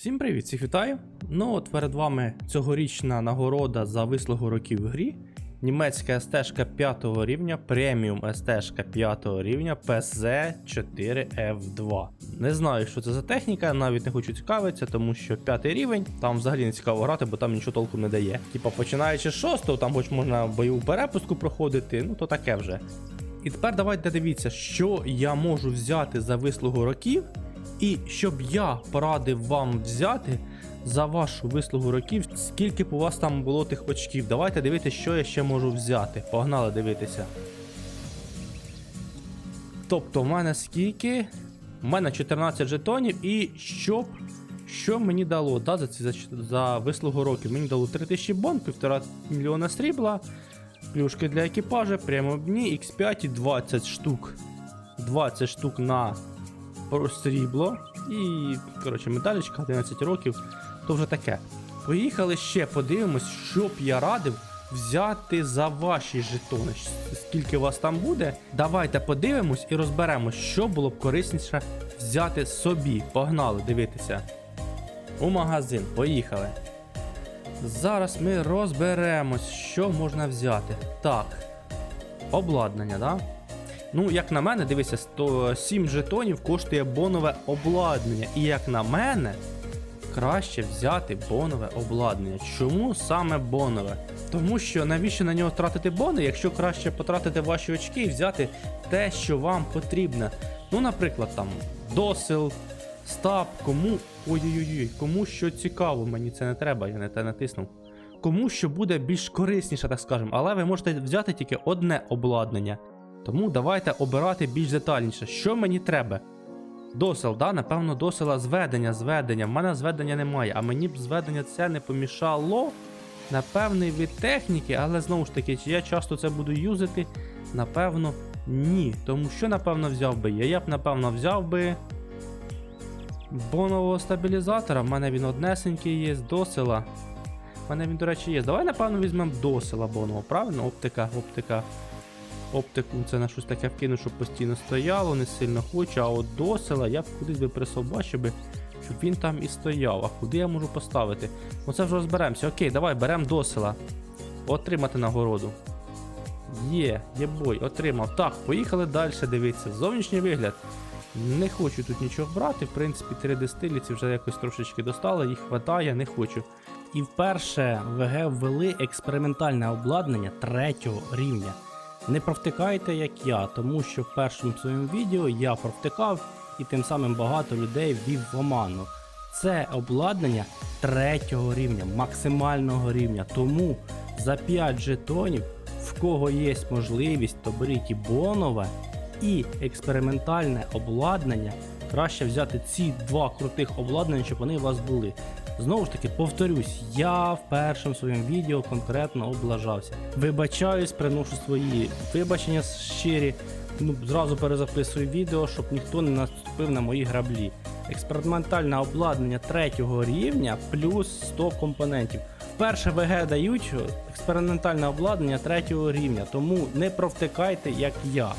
Всім привіт, всіх вітаю! Ну от перед вами цьогорічна нагорода за вислугу років в грі. Німецька СТ 5 рівня, преміум СТ 5 рівня PZ 4F2. Не знаю, що це за техніка, навіть не хочу цікавитися, тому що п'ятий рівень, там взагалі не цікаво грати, бо там нічого толком не дає. Типа починаючи з 6, там хоч можна бойову перепуску проходити, ну то таке вже. І тепер давайте дивіться, що я можу взяти за вислугу років, і щоб я порадив вам взяти за вашу вислугу років, скільки б у вас там було тих очків. Давайте дивитися, що я ще можу взяти. Погнали дивитися. Тобто, в мене скільки? У мене 14 жетонів, і щоб. Що мені дало да, за, ці, за, за вислугу років? Мені дало 3000 бон, 1,5 мільйона срібла, плюшки для екіпажа, прямо дні, X5 і 20 штук. 20 штук на срібло. І, коротше, медалічка 11 років. То вже таке. Поїхали ще подивимось, що б я радив взяти за ваші жетони. Скільки у вас там буде. Давайте подивимось і розберемось, що було б корисніше взяти собі. Погнали дивитися. У магазин, поїхали. Зараз ми розберемось, що можна взяти. Так. Обладнання, да? Ну, як на мене, дивися, 107 жетонів коштує бонове обладнання. І як на мене, краще взяти бонове обладнання. Чому саме бонове? Тому що навіщо на нього тратити бони, якщо краще потратити ваші очки і взяти те, що вам потрібно. Ну, наприклад, там досил, стаб, кому. Ой-ой-ой, кому що цікаво, мені це не треба, я не те натиснув. Кому що буде більш корисніше, так скажемо, але ви можете взяти тільки одне обладнання. Тому давайте обирати більш детальніше, що мені треба. Досил, да, напевно, досила зведення, зведення. В мене зведення немає, а мені б зведення це не помішало на вид техніки, але знову ж таки, чи я часто це буду юзати? Напевно, ні. Тому що, напевно, взяв би я? Я б, напевно, взяв би бонового стабілізатора. В мене він однесенький є, досила. У мене він, до речі, є. Давай, напевно, візьмемо досила бонового, правильно? Оптика, оптика. Оптику це на щось таке вкину, щоб постійно стояло, не сильно хочу, а от досила я б кудись би присобачив щоб він там і стояв. А куди я можу поставити? Оце вже розберемося. Окей, давай беремо досила. Отримати нагороду. Є, є бой, отримав. Так, поїхали далі дивитися. Зовнішній вигляд. Не хочу тут нічого брати. В принципі, 3D стиліці вже якось трошечки достали, їх хватає, не хочу. І вперше ВГ ввели експериментальне обладнання третього рівня. Не провтикайте, як я, тому що в першому своєму відео я провтикав і тим самим багато людей ввів в оману. Це обладнання третього рівня, максимального рівня. Тому за 5 жетонів, в кого є можливість, то беріть і бонове, і експериментальне обладнання. Краще взяти ці два крутих обладнання, щоб вони у вас були. Знову ж таки, повторюсь, я в першому своєму відео конкретно облажався. Вибачаюсь, приношу свої вибачення щирі. Ну, зразу перезаписую відео, щоб ніхто не наступив на мої граблі. Експериментальне обладнання третього рівня плюс 100 компонентів. Вперше ВГ дають експериментальне обладнання третього рівня, тому не провтикайте, як я.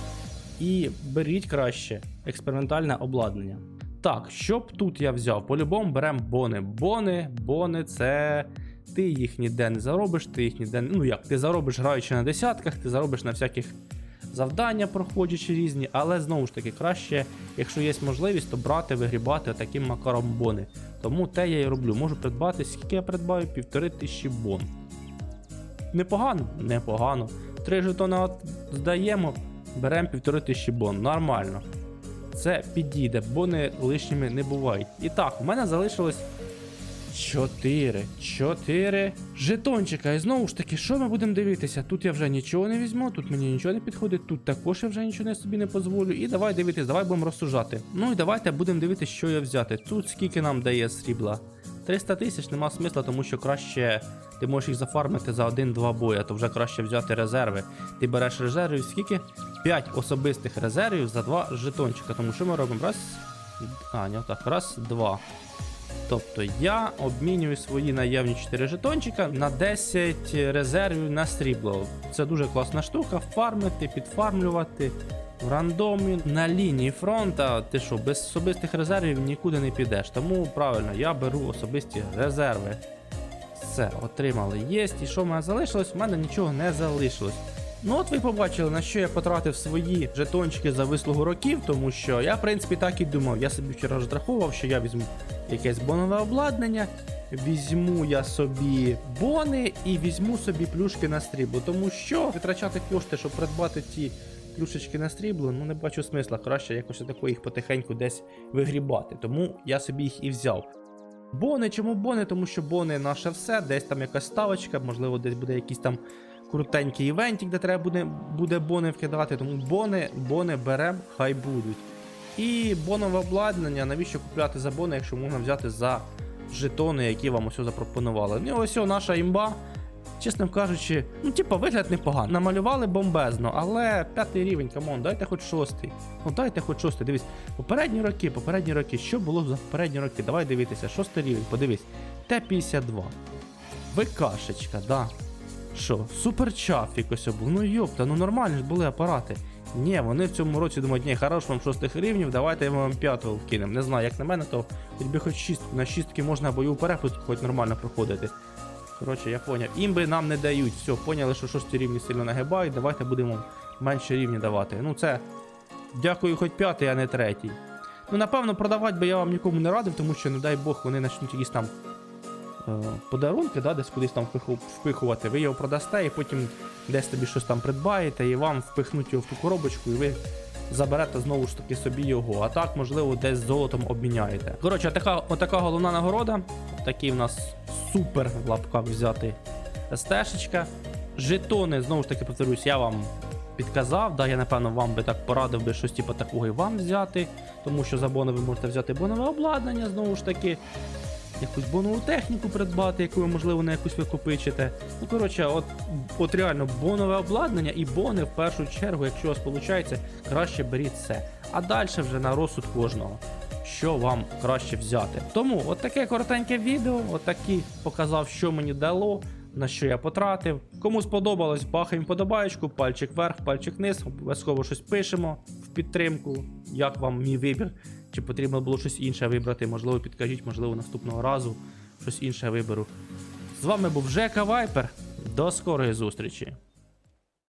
І беріть краще експериментальне обладнання. Так, що б тут я взяв? По-любому беремо бони. Бони, бони це. Ти їх ніде не заробиш, ти їх ніде. Ну як, ти заробиш граючи на десятках, ти заробиш на всяких завдання, проходячи різні, але знову ж таки, краще, якщо є можливість, то брати, вигрібати таким макаром бони. Тому те я і роблю. Можу придбати, скільки я придбаю? Півтори тисячі бон. Непогано? Непогано. Три жетони от здаємо, беремо півтори тисячі бон. Нормально. Це підійде, бони лишніми не бувають. І так, у мене залишилось 4. 4 жетончика. І знову ж таки, що ми будемо дивитися? Тут я вже нічого не візьму, тут мені нічого не підходить, тут також я вже нічого не собі не дозволю. І давай дивитись, давай будемо розсужати. Ну і давайте будемо дивитися, що я взяти. Тут скільки нам дає срібла. 300 тисяч нема смисла, тому що краще ти можеш їх зафармити за 1-2 бої, то вже краще взяти резерви. Ти береш резервів скільки? 5 особистих резервів за 2 жетончика. Тому що ми робимо? Раз. А, не так. Раз, два. Тобто я обмінюю свої наявні 4 жетончика на 10 резервів на срібло. Це дуже класна штука. Фармити, підфармлювати. в рандомі на лінії фронта, ти що, без особистих резервів нікуди не підеш. Тому правильно, я беру особисті резерви. Все, отримали. Єсть. І що в мене залишилось? У мене нічого не залишилось. Ну от ви побачили, на що я потратив свої жетончики за вислугу років, тому що я, в принципі, так і думав. Я собі вчора розраховував, що я візьму якесь бонове обладнання, візьму я собі бони і візьму собі плюшки на стріблу. Тому що витрачати кошти, щоб придбати ті плюшечки на стріблу, ну не бачу смисла. Краще якось тако їх потихеньку десь вигрібати. Тому я собі їх і взяв. Бони, чому бони? Тому що бони наше все, десь там якась ставочка, можливо, десь буде якийсь там крутенький івентик, де треба буде, буде бони вкидати. Тому бони, бони берем, хай будуть. І бонове обладнання, навіщо купляти за бони, якщо можна взяти за жетони, які вам ось запропонували. Ну, ось наша імба. Чесно кажучи, ну, типа, вигляд непогано. Намалювали бомбезно, але п'ятий рівень, камон, дайте хоч шостий. Ну дайте хоч шостий. Дивись, попередні роки, попередні роки, що було за попередні роки? Давай дивитися, шостий рівень, подивись. Т-52. ВКшечка, да. Що, супер чафік ось був. Ну йопта, ну нормальні ж були апарати. Ні, вони в цьому році думають, ні, хорош вам шостих рівнів, давайте ми вам п'ятого вкинемо. Не знаю, як на мене, то хоч би хоч шістку. На шістки можна бойову перепуск хоч нормально проходити. Коротше, я поняв. Імби нам не дають. Все, поняли, що шості рівні сильно нагибають, давайте будемо менше рівні давати. Ну це. Дякую, хоч п'ятий, а не третій. Ну, напевно, продавати би я вам нікому не радив, тому що, не дай Бог, вони почнуть якісь там подарунки, да, десь кудись там впихувати. Ви його продасте і потім десь тобі щось там придбаєте, і вам впихнуть його в ту коробочку, і ви заберете знову ж таки собі його. А так, можливо, десь золотом обміняєте. Коротше, отака, отака головна нагорода. Такий в нас супер в лапках взяти СТшечка. Жетони, знову ж таки, повторюсь, я вам підказав. Да, я напевно вам би так порадив би щось типу такого і вам взяти. Тому що за бони ви можете взяти бонове обладнання, знову ж таки. Якусь бонову техніку придбати, яку ви, можливо, на якусь ви копичите. Ну, коротше, от, от реально бонове обладнання і бони в першу чергу, якщо у вас виходить, краще беріть це. А далі вже на розсуд кожного, що вам краще взяти. Тому от таке коротеньке відео, от такі показав, що мені дало, на що я потратив. Кому сподобалось, бахаємо подобаєчку, пальчик вверх, пальчик вниз, обов'язково щось пишемо в підтримку, як вам мій вибір. Чи потрібно було щось інше вибрати, можливо, підкажіть, можливо, наступного разу щось інше виберу. З вами був Жека Вайпер. До скорої зустрічі!